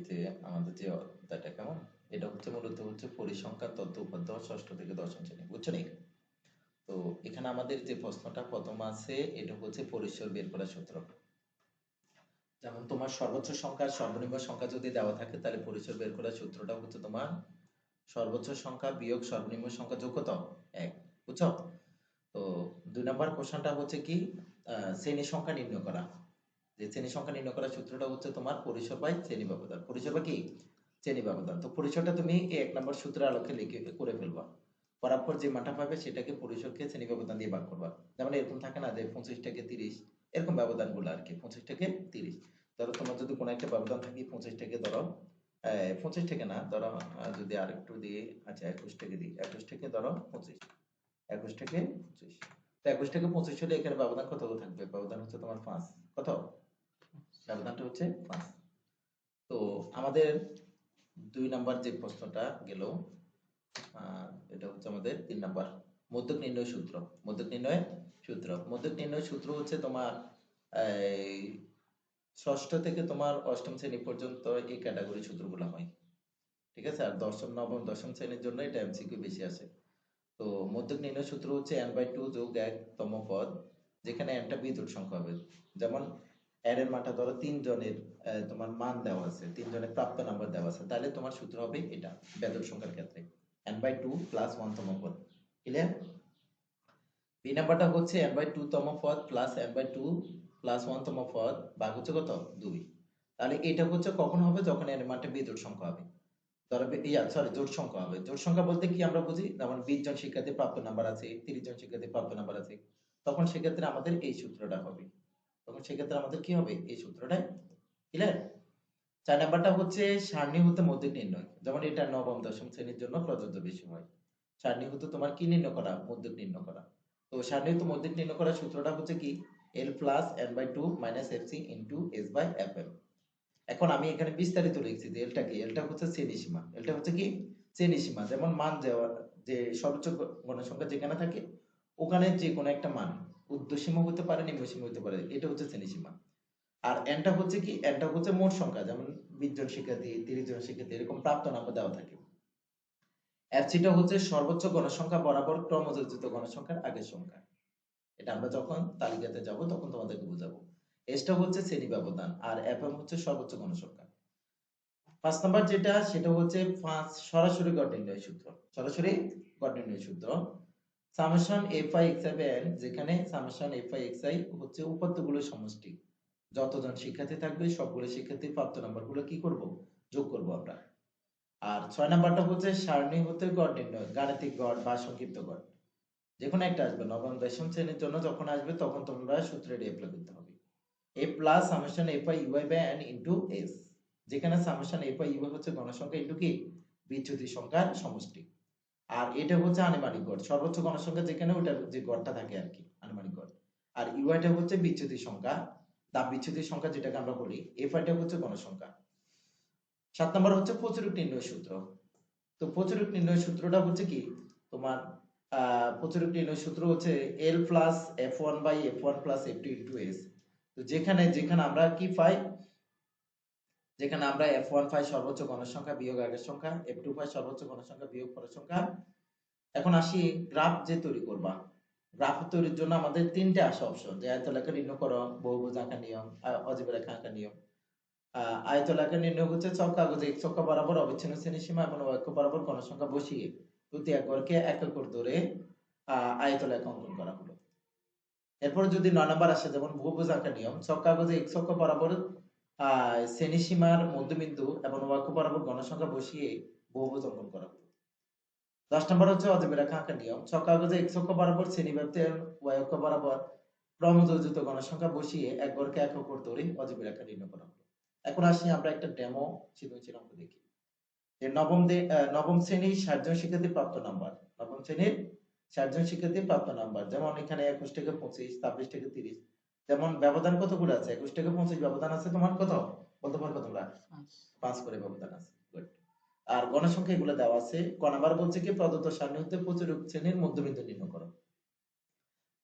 এতে আমাদের যে অধ্যায়টা কেমন? এটা হচ্ছে মূলত হচ্ছে পরিসংখ্যান তথ্য উপাত্ত ষষ্ঠ থেকে দশম শ্রেণি, বুঝছ নি তো এখানে আমাদের যে প্রশ্নটা প্রথম আছে, এটা হচ্ছে পরিসর বের করার সূত্র। যেমন তোমার সর্বোচ্চ সংখ্যা সর্বনিম্ন সংখ্যা যদি দেওয়া থাকে, তাহলে পরিসর বের করার সূত্রটা হচ্ছে তোমার সর্বোচ্চ সংখ্যা বিয়োগ সর্বনিম্ন সংখ্যা যোগ কত? এক, বুঝছ? তো দুই নাম্বার কোশ্চেনটা হচ্ছে কি? শ্রেণি সংখ্যা নির্ণয় করা। যে শ্রেণি সংখ্যা নির্ণয় করার সূত্রটা হচ্ছে তোমার পরিসর বাই শ্রেণি ব্যবধান। পরিসর বা কি? শ্রেণি ব্যবধান। তো পরিসরটা তুমি এক নম্বর সূত্রের আলোকে লিখে, করে ফেলবা। পর যে মানটা পাবে সেটাকে পরিসরকে শ্রেণি ব্যবধান দিয়ে ভাগ করবা। যেমন এরকম থাকে না যে পঁচিশ থেকে তিরিশ, এরকম ব্যবধানগুলো আর কি পঁচিশ থেকে তিরিশ। ধরো তোমার যদি কোনো একটা ব্যবধান থাকে পঁচিশ থেকে ধরো পঁচিশ থেকে না, ধরো যদি আরেকটু দিয়ে আচ্ছা একুশ থেকে দিই একুশ থেকে ধরো, পঁচিশ। একুশ থেকে পঁচিশ। তো একুশ থেকে পঁচিশ হলে এখানে ব্যবধান কত থাকবে? ব্যবধান হচ্ছে তোমার পাঁচ। কত? ব্যবধানটা হচ্ছে পাঁচ। তো আমাদের দুই নাম্বার যে প্রশ্নটা গেল এটা হচ্ছে আমাদের তিন নাম্বার। মধ্যক নির্ণয় সূত্র, মধ্যক নির্ণয় সূত্র। মধ্যক নির্ণয় সূত্র হচ্ছে তোমার ষষ্ঠ থেকে তোমার অষ্টম শ্রেণি পর্যন্ত এই ক্যাটাগরি সূত্রগুলো হয়। ঠিক আছে? আর দশম, নবম, দশম শ্রেণির জন্য এটা এমসিকিউ বেশি আসে। তো মধ্যক নির্ণয় সূত্র হচ্ছে n বাই টু যোগ এক তম পদ, যেখানে nটা বিজোড় সংখ্যা হবে। যেমন এর মানটা ধরো তিন জনের তোমার মান দেওয়া আছে তিন জনের প্রাপ্ত নাম্বার দেওয়া আছে, তাহলে তোমার সূত্র হবে এটা বেজোড় সংখ্যার ক্ষেত্রে। n by two plus one তম পদ ক্লিয়ার বি নাম্বারটা হচ্ছে n বাই টু তম পদ plus n by two plus one তম পদ ভাগ হচ্ছে কত? দুই। তাহলে এটা হচ্ছে কখন হবে? যখন এর মানটা বিজোড় সংখ্যা হবে। ধরো ইয়া সরি জোট সংখ্যা হবে। জোট সংখ্যা বলতে কি আমরা বুঝি? যেমন বিশ জন শিক্ষার্থী প্রাপ্ত নাম্বার আছে, তিরিশ জন শিক্ষার্থী প্রাপ্ত নাম্বার আছে, তখন সেক্ষেত্রে আমাদের এই সূত্রটা হবে। তখন সেক্ষেত্রে আমাদের কি হবে? এই সূত্রটা ক্লিয়ার চার নাম্বারটা হচ্ছে সারণীভূত মধ্যক নির্ণয়। যেমন এটা নবম, দশম শ্রেণির জন্য প্রযোজ্য বেশি হয়। সারণীভূত তোমার কি নির্ণয় করা? মধ্যক নির্ণয় করা। তো সারণীভূত মধ্যক নির্ণয় করার সূত্রটা হচ্ছে কি? L plus N by two minus F C into S by F M এখন আমি এখানে বিস্তারিত লিখছি যে এলটা কি এলটা হচ্ছে শ্রেণি সীমা। এলটা হচ্ছে কি? শ্রেণি সীমা। যেমন মান যে সর্বোচ্চ গণসংখ্যা যেখানে থাকে, ওখানে যে কোনো একটা মান। ঊর্ধ্বসীমা হতে পারে নিম্নসীমা হতে পারে, এটা হচ্ছে শ্রেণি সীমা। আর এনটা হচ্ছে কি এনটা হচ্ছে মোট সংখ্যা, যেমন বিশ জন শিক্ষার্থী, তিরিশ জন শিক্ষার্থী, এরকম প্রাপ্ত নাম্বার দেওয়া থাকে। এফসিটা হচ্ছে সর্বোচ্চ গণসংখ্যা বরাবর ক্রমযোজিত গণসংখ্যার আগের সংখ্যা। এটা আমরা যখন তালিকাতে যাব, তখন তোমাদেরকে বোঝাবো। এসটা হচ্ছে শ্রেণি ব্যবধান, আর এফএম হচ্ছে সর্বোচ্চ গণসংখ্যা। পাঁচ নাম্বার যেটা, সেটা হচ্ছে পাঁচ, সরাসরি গড় নির্ণয় সূত্র, সরাসরি গড় নির্ণয় সূত্র। Summation F I X I N যেখানে summation F I X I হচ্ছে উপাত্তগুলোর সমষ্টি। যতজন শিক্ষার্থী থাকবে, সবগুলো শিক্ষার্থীর প্রাপ্ত নাম্বারগুলো কি করব? যোগ করব আমরা। আর ছয় নাম্বারটা হচ্ছে সারণী হতে গড় নির্ণয়, গাণিতিক গড় বা সংক্ষিপ্ত গড়। যে কোনো একটা আসবে, নবম, দশম শ্রেণির জন্য যখন আসবে, তখন তোমরা সূত্রের অ্যাপ্লাই করতে হবে। A plus summation F I UI by N into S যেখানে সামেশন এফ আই ইউআই হচ্ছে গণসংখ্যা ইন্টু কি? বিচ্যুতি সংখ্যার সমষ্টি। আর এটা হচ্ছে আনুমানিক গড়। সর্বোচ্চ গণসংখ্যা যেখানে ওটার যে গড়টা থাকে আর কি, আনুমানিক গড়। আর ইউআইটা হচ্ছে বিচ্যুতি সংখ্যা। দাব বিচ্যুতি সংখ্যা যেটাকে আমরা বলি এফ আইটা হচ্ছে গণসংখ্যা। সাত নম্বর হচ্ছে প্রচুরক নির্ণয় সূত্র। তো প্রচুরক নির্ণয় সূত্রটা হচ্ছে কি, তোমার প্রচুরক নির্ণয় সূত্র হচ্ছে L plus F one by F one plus F two into S তো যেখানে যেখানে আমরা কি পাই যেখানে আমরা এফ ওয়ান পাই সর্বোচ্চ গণসংখ্যা বিয়োগ আগের সংখ্যা এফ টু পাই সর্বোচ্চ গণসংখ্যা বিয়োগ পরের সংখ্যা। এখন আসি গ্রাফ যে তৈরি করবা। গ্রাফ তৈরির জন্য আমাদের তিনটে আসে অপশন যে আয়তলেখা নির্ণয় করো বহুভুজ আঁকা নিয়ম অজীব রেখা আঁকা নিয়ম। আহ, আয়তলেখা নির্ণয় হচ্ছে চক কাগজে এক চক্কা বরাবর অবিচ্ছিন্ন শ্রেণি সীমা এবং অক্ষ বরাবর গণসংখ্যা বসিয়ে প্রতি একরকে এক একর ধরে আহ, আয়তলেখা অঙ্কন করা হলো। এরপর যদি নয় নাম্বার আসে যেমন বহুভুজ আঁকা নিয়ম চক কাগজে এক চক্কা বরাবর আহ শ্রেণি সীমার মধ্যবিন্দু এবং অক্ষ বরাবর গণসংখ্যা বসিয়ে বহুভুজ অঙ্কন করা হলো দশ নম্বর হচ্ছে অজীব রেখা আঁকা নিয়ম। ছক কাগজে এক অক্ষ বরাবর শ্রেণি ব্যাপ্তি ওয়াই অক্ষ বরাবর ক্রমযোজিত গণসংখ্যা বসিয়ে এক গড়কে এক অক্ষর ধরে অজীব রেখা নির্ণয় করা হলো। এখন আসি আমরা একটা ডেমো সৃজনশীল অঙ্ক দেখি। যে নবম নবম শ্রেণির ষাটজন শিক্ষার্থী প্রাপ্ত নাম্বার। নবম শ্রেণির ষাটজন শিক্ষার্থী প্রাপ্ত নাম্বার। যেমন এখানে একুশ থেকে পঁচিশ, ছাব্বিশ থেকে তিরিশ। যেমন ব্যবধান কতগুলো আছে? একুশ থেকে পঁচিশ ব্যবধান আছে তোমার কত? বলতে পারব তোমরা পাঁচ। করে ব্যবধান আছে. আর গণসংখ্যা এগুলো দেওয়া আছে। ক নাম্বার বলছে কি প্রদত্ত সারণী হতে প্রচুর শ্রেণির মধ্যবিন্দু নির্ণয় করো।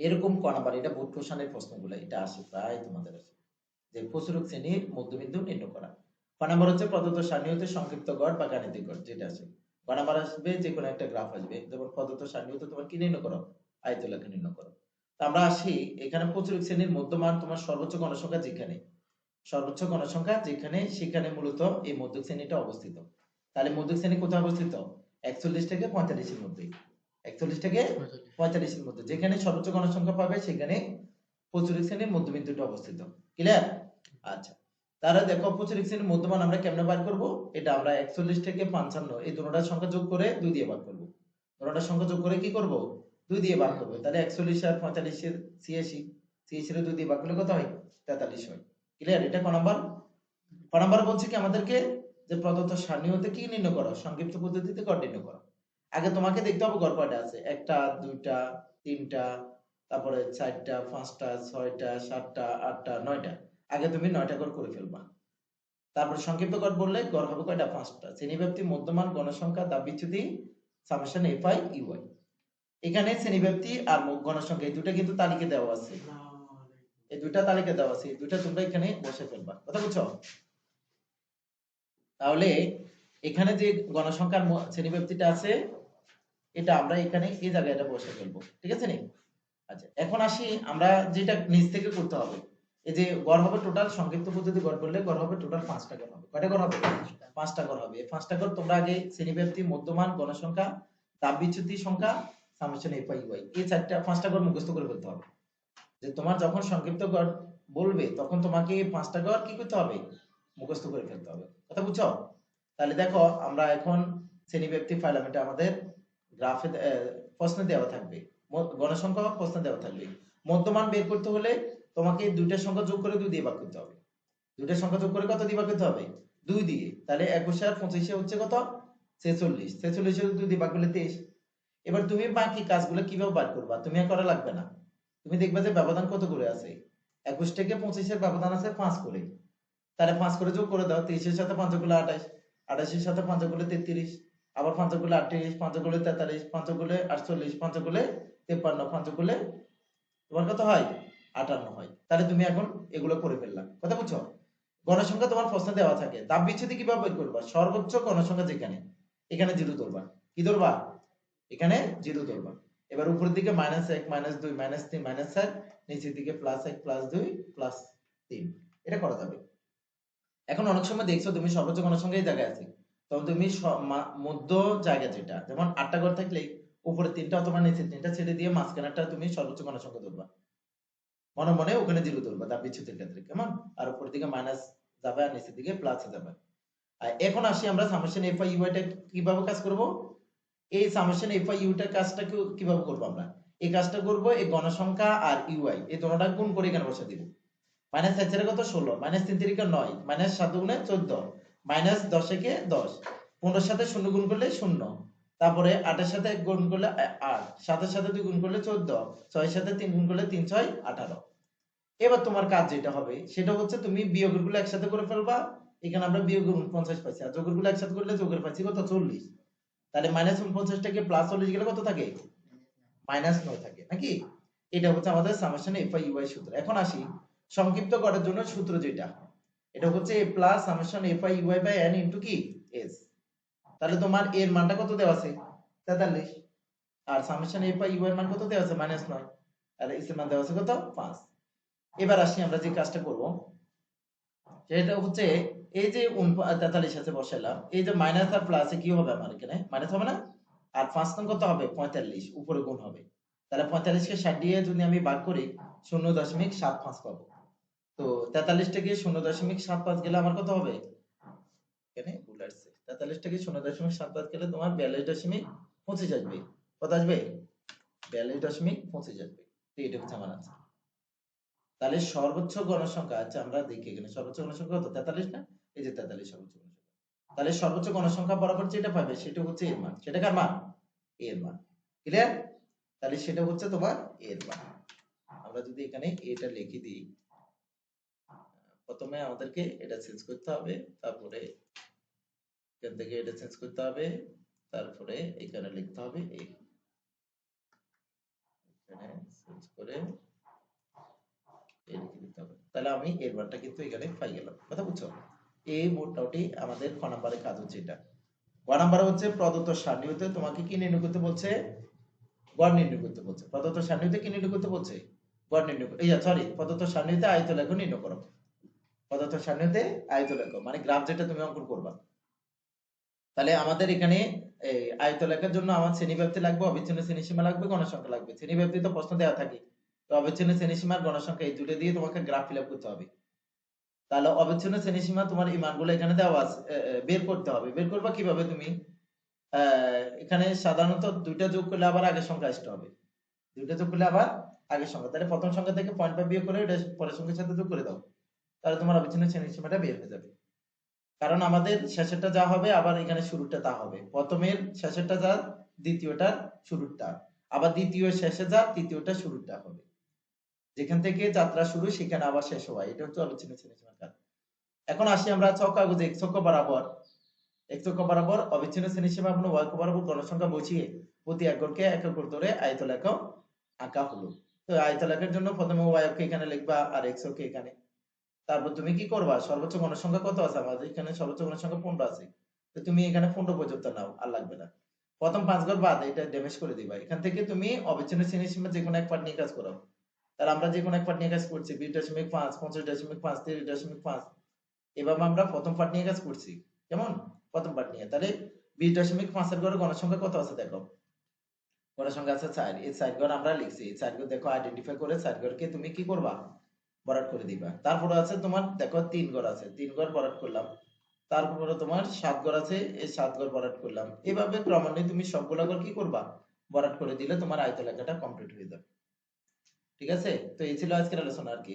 এরকম ক নাম্বার এটা বোর্ড কোশ্চেনের প্রশ্নগুলো এটা আসে প্রায় তোমাদের আসে যে প্রচুরক শ্রেণির মধ্যবিন্দু নির্ণয় করা। ক নাম্বার হচ্ছে প্রদত্ত সারণী হতে সংক্ষিপ্ত গড় বা গাণিতিক গড় যেটা আছে। ক নাম্বার আসবে যে কোনো একটা গ্রাফ আসবে। যেমন প্রদত্ত সারণী হতে তোমার কি নির্ণয় করো? আয়তলেখা নির্ণয় করো। আমরা আসি এখানে প্রচুর শ্রেণির মধ্যমান তোমার সর্বোচ্চ গণসংখ্যা যেখানে? সর্বোচ্চ গণসংখ্যা যেখানে সেখানে মূলত এই মধ্যক শ্রেণীটা অবস্থিত। তাহলে মধ্যক শ্রেণি কোথায় অবস্থিত? একচল্লিশ থেকে পঁয়তাল্লিশের মধ্যে একচল্লিশ থেকে পঁয়তাল্লিশের মধ্যে। যেখানে সর্বোচ্চ গণসংখ্যা পাবে সেখানে প্রচুরিক শ্রেণির মধ্যবিন্দুটা অবস্থিত। ক্লিয়ার আচ্ছা। তাহলে দেখো প্রচুরিক শ্রেণির মধ্যমান আমরা কেমনে বার করব? এটা আমরা একচল্লিশ থেকে পঞ্চান্ন এই দুটোটার সংখ্যা যোগ করে দুই দিয়ে ভাগ করব। দুটোটার সংখ্যা যোগ করে কি করব? দুই দিয়ে ভাগ করব। তাহলে একচল্লিশ আর পঁয়তাল্লিশের ছিয়াশি ছিয়াশির দুই দিয়ে ভাগ করলে কত হয়? তেতাল্লিশ হয়। ক্লিয়ার এটা ক নাম্বার? ক নাম্বার বলছে কি আমাদেরকে যে প্রদত্ত সারণী হতে কি নির্ণয় করো? সংক্ষিপ্ত পদ্ধতিতে গড় নির্ণয় করো। আগে তোমাকে দেখতে হবে গড় কয়টা আছে? একটা, দুইটা, তিনটা, তারপরে চারটা, পাঁচটা, ছয়টা, সাতটা, আটটা, নয়টা। আগে তুমি নয়টা গড় করে ফেলবা। তারপর সংক্ষিপ্ত গড় বললে গড় হবে কয়টা? পাঁচটা। শ্রেণীব্যাপ্তি, মধ্যমান, গণসংখ্যা দাব বিচ্যুতি সামেশন, এফ আই ইউআই এখানে শ্রেণীব্যাপ্তি আর গণসংখ্যা, এই দুটা কিন্তু তালিকা দেওয়া আছে। এই দুইটা তালিকা দেওয়া আছে, এই দুইটা তোমরা এখানে বসে ফেলবা। কথা বুঝছ? তাহলে এখানে যে গণসংখ্যার শ্রেণীব্যাপ্তিটা আছে, এটা আমরা এখানে এই জায়গায় বসে ফেলব। ঠিক আছে নি? আচ্ছা এখন আসি, আমরা যেটা নিচ থেকে করতে হবে। এই যে গড় হবে টোটাল সংক্ষিপ্ত পদ্ধতি গড় করলে গড় হবে টোটাল পাঁচটা গড় হবে। কয়টা গড় হবে? পাঁচটা গড় হবে। পাঁচটা গড় তোমরা আগে শ্রেণীব্যাপ্তি, মধ্যমান, গণসংখ্যা তাপ বিচ্যুতি সংখ্যা সামেশন এফ আই ওয়াই এই চারটা, পাঁচটা গড় মুখস্থ করে ফেলতে হবে। যে তোমার যখন সংক্ষিপ্ত গড় বলবে, তখন তোমাকে এই পাঁচটা গড় কি করতে হবে? মুখস্থ করে ফেলতে হবে। কথা বুঝছ? তাহলে দেখো, আমরা এখন শ্রেণীব্যাপ্তি ফাইলাম এটা আমাদের গ্রাফে প্রশ্নে দেওয়া থাকবে। গণসংখ্যা প্রশ্ন দেওয়া থাকবে। মধ্যমান বের করতে হলে তোমাকে দুইটার সংখ্যা যোগ করে দুই দিয়ে ভাগ করতে হবে। দুইটার সংখ্যা যোগ করে কত দিয়ে ভাগ করতে হবে? দুই দিয়ে। তাহলে একুশে আর পঁচিশে হচ্ছে কত? ছেচল্লিশ। ছেচল্লিশে দুই দিয়ে ভাগ করলে তেইশ। এবার তুমি বাকি কাজগুলো কীভাবে বার করবা? তুমি আর করা লাগবে না। তুমি দেখবে যে ব্যবধান কত করে আছে? একুশ থেকে পঁচিশের ব্যবধান আছে পাঁচ করে। তাহলে পাঁচ করে যোগ করে দাও, তেইশের সাথে পাঁচগুলো আঠাশ, আঠাশের সাথে পাঁচগুলো তেত্রিশ, আবার পাঁচগুলো আটত্রিশ, পাঁচগুলো তেতাল্লিশ, পাঁচগুলো আটচল্লিশ, পাঁচগুলো তেপ্পান্ন, পাঁচগুলো তোমার কত হয়? আটান্ন হয়। তাহলে তুমি এখন এগুলো করে ফেললাম কথা বুঝছ? গণসংখ্যা তোমার প্রশ্নে দেওয়া থাকে। দাব বিচ্ছেদ কীভাবে বের করবা? সর্বোচ্চ গণসংখ্যা যেখানে, এখানে জিরো ধরবা। কি ধরবা? এখানে জিরো ধরবা এবার উপরের দিকে মাইনাস এক মাইনাস দুই মাইনাস তিন মাইনাস চার, নিচের দিকে প্লাস এক প্লাস দুই প্লাস তিন। এটা করা যাবে। এখন অনেক সময় দেখছ তুমি সর্বোচ্চ গণসংখ্যা এই জায়গায় আছে। তখন তুমি মধ্য জায়গা যেটা, যেমন আটটা ঘর থাকলে উপরে তিনটা অথবা নিচে তিনটা ছেড়ে দিয়ে মাঝখানেরটা তুমি সর্বোচ্চ গণসংখ্যা ধরবা মনে মনে ওখানে জিরো ধরবা তার বিচ্ছুতির ক্ষেত্রে কেমন? আর উপর দিকে মাইনাস যাবে আর নিচের দিকে প্লাস যাবে। এখন আসি আমরা সামেশন এফ আই ইউটা কীভাবে কাজ করব? এই সামেশন এফ আই ইউটার কাজটা কীভাবে করব আমরা? এই কাজটা করব এই গণসংখ্যা আর ইউআই এই দুটোটা গুণ করে এখানে বসে দিব। মাইনাস এক কত? ষোলো। মাইনাস তিন তিরিকে নয়। মাইনাস সাত গুণে চোদ্দ। মাইনাস দশ একে দশ। পনেরোর সাথে শূন্য গুণ করলে শূন্য। তারপরে আটের সাথে গুণ করলে আট। সাতের সাথে দুই গুণ করলে চোদ্দ। ছয়ের সাথে তিন গুণ করলে তিন, ছয়, আঠারো। এবার তোমার কাজ যেটা হবে, সেটা হচ্ছে তুমি বিয়োগেরগুলো একসাথে করে ফেলবা। এখানে আমরা বিয়োগ উনপঞ্চাশ পাইছি। আর যোগেরগুলো একসাথে করলে যোগের পাইছি কত? চল্লিশ। তাহলে মাইনাস উনপঞ্চাশ থেকে প্লাস চল্লিশ গেলে কত থাকে? মাইনাস নয় থাকে, নাকি? এটা হচ্ছে আমাদের সামেশন এফ আই ইউআই সূত্র। এখন আসি সংক্ষিপ্ত করার জন্য সূত্র যেটা। এটা হচ্ছে A plus summation F I UI by N into কি? এস তাহলে তোমার এর মানটা কত দেওয়া আছে? তেতাল্লিশ। আর সামেশন এফ আই ইউআই মান কত দেওয়া আছে? মাইনাস নয়। আর এস এর মান দেওয়া আছে কত? পাঁচ। এবার আসি আমরা যে কাজটা করব। সেটা হচ্ছে এই যে তেতাল্লিশ আছে বসালাম এই যে মাইনাস আর প্লাসে কি হবে আমার এখানে? মাইনাস হবে না? আর পাঁচ নং কত হবে? পঁয়তাল্লিশ, উপরে গুণ হবে। তাহলে পঁয়তাল্লিশকে ষাট দিয়ে যদি আমি ভাগ করি, শূন্য দশমিক সাত পাঁচ পাবো। তো তেতাল্লিশ থেকে শূন্য দশমিক সাত পাঁচ গেলে আমার কত হবে? এখানে ভুল আসছে। তেতাল্লিশ শূন্য দশমিক সাত পাঁচ গেলে তোমার বিয়াল্লিশ দশমিক পঁচিশ আসবে। কত আসবে? বিয়াল্লিশ দশমিক পঁচিশ আসবে। তো এটা হচ্ছে আমার আনসার তাহলে সর্বোচ্চ গণসংখ্যা আচ্ছা আমরা দেখি এখানে সর্বোচ্চ গণসংখ্যা কত? তেতাল্লিশ না? এই যে তেতাল্লিশ সর্বোচ্চ গণসংখ্যা। তাহলে সর্বোচ্চ গণসংখ্যা বরাবর যেটা পাবে, সেটা হচ্ছে এর মান। সেটা কার মান? এর মান। ক্লিয়ার তাহলে সেটা হচ্ছে তোমার এর মান। আমরা যদি এখানে এটা লিখে দিই, প্রথমে আমাদেরকে এটা চেঞ্জ করতে হবে, তারপরে এখান থেকে এটা চেঞ্জ করতে হবে, তারপরে এখানে লিখতে হবে এই এখানে চেঞ্জ করে এই লিখে হবে। তাহলে আমি এর মানটা কিন্তু এখানে পাই গেলাম। কথা বুঝছ? এই মোটামুটি আমাদের খ নাম্বারের কাজ হচ্ছে এটা। ক নাম্বার হচ্ছে প্রদত্ত সারণী হতে তোমাকে কি নির্ণয় করতে বলছে? গড় নির্ণয় করতে বলছে। প্রদত্ত সারণী হতে কি নির্ণয় করতে বলছে? গড় নির্ণয় এই সরি প্রদত্ত সারণী হতে আয়ত লেখ নির্ণয় করো। প্রদত্ত সারণী হতে আয়ত লেখ মানে গ্রাফ যেটা তুমি অঙ্কন করবা। তাহলে আমাদের এখানে এই আয়ত লেখার জন্য আমার শ্রেণি ব্যাপ্তি লাগবে, অবিচ্ছিন্ন শ্রেণি সীমা লাগবে গণসংখ্যা লাগবে। শ্রেণি ব্যাপ্তি তো প্রশ্ন দেওয়া থাকে। তো অবিচ্ছিন্ন শ্রেণি সীমার গণসংখ্যা এই দুটো দিয়ে তোমাকে গ্রাফ ফিল আপ করতে হবে। তাহলে অবিচ্ছিন্ন শ্রেণি সীমা তোমার এই মানগুলো এখানে দেওয়া আছে বের করতে হবে। বের করবা কীভাবে তুমি? এখানে সাধারণত দুইটা যোগ করলে আবার আগের সংখ্যা আসতে হবে। দুইটা যোগ করলে আবার আগের সংখ্যা। তাহলে প্রথম সংখ্যা থেকে পয়েন্ট ফাইভ বিয়োগ করে পরের সংখ্যার সাথে যোগ করে দাও। তাহলে তোমার অবিচ্ছিন্ন শ্রেণি সীমাটা বের হয়ে যাবে। কারণ আমাদের শেষেরটা যা হবে, আবার এখানে শুরুটা তা হবে। প্রথমের শেষেরটা যা, দ্বিতীয়টার শুরুটা আবার দ্বিতীয় শেষে যা, তৃতীয়টা শুরুটা হবে। যেখান থেকে যাত্রা শুরু, সেখানে আবার শেষ হয় এটা হচ্ছে শ্রেণি সীমার কাজ। এখন আসি আমরা ছক কাগজে এক ছক বরাবর। এক ছক বরাবর অবিচ্ছিন্ন শ্রেণি সীমা কোনো ওয়াক বরাবর গণসংখ্যা বসিয়ে প্রতি একরকে এক একর ধরে আয়ত লেখ আঁকা হলো। তো আয়ত লেখার জন্য প্রথমে ওয়াইকে এখানে লিখবা আর এক্স কে এখানে। তারপর তুমি কি করবা? সর্বোচ্চ গণসংখ্যা কত আছে আমাদের? এখানে সর্বোচ্চ গণসংখ্যা পনেরো আছে। তো তুমি এখানে পনেরো পর্যন্ত নাও, আর লাগবে না। প্রথম পাঁচ ঘর বাদ, এটা ড্যামেজ করে দিবা। এখান থেকে তুমি অবিচ্ছিন্ন শ্রেণি সীমা যে কোনো এক পার্ট নিয়ে কাজ করো তাহলে আমরা যে কোনো এক পার্ট নিয়ে কাজ করছি বিশ দশমিক পাঁচ, পঞ্চাশ দশমিক পাঁচ, তিরিশ দশমিক পাঁচ এভাবে আমরা প্রথম পার্ট নিয়ে কাজ করছি, কেমন? প্রথম পার্ট নিয়ে। তাহলে বিশ দশমিক পাঁচের ঘরে গণসংখ্যা কত আছে দেখো? গণসংখ্যা আছে চার, এই চার ঘর আমরা লিখছি, এই চার ঘর দেখো আইডেন্টিফাই করে চার ঘরকে তুমি কি করবা? বরাদ করে দিবা। তারপরে আছে তোমার দেখো তিন ঘর আছে, তিন ঘর বরাদ করলাম। তারপরে তোমার সাত ঘর আছে, এই সাত ঘর বরাদ করলাম। এভাবে ক্রমান্বয়ে তুমি সবগুলা ঘর কি করবা? বরাদ করে দিলে তোমার আয়ত লেখাটা কমপ্লিট হয়ে যাবে। ঠিক আছে? তো এই ছিল আজকের আলোচনা আর কি।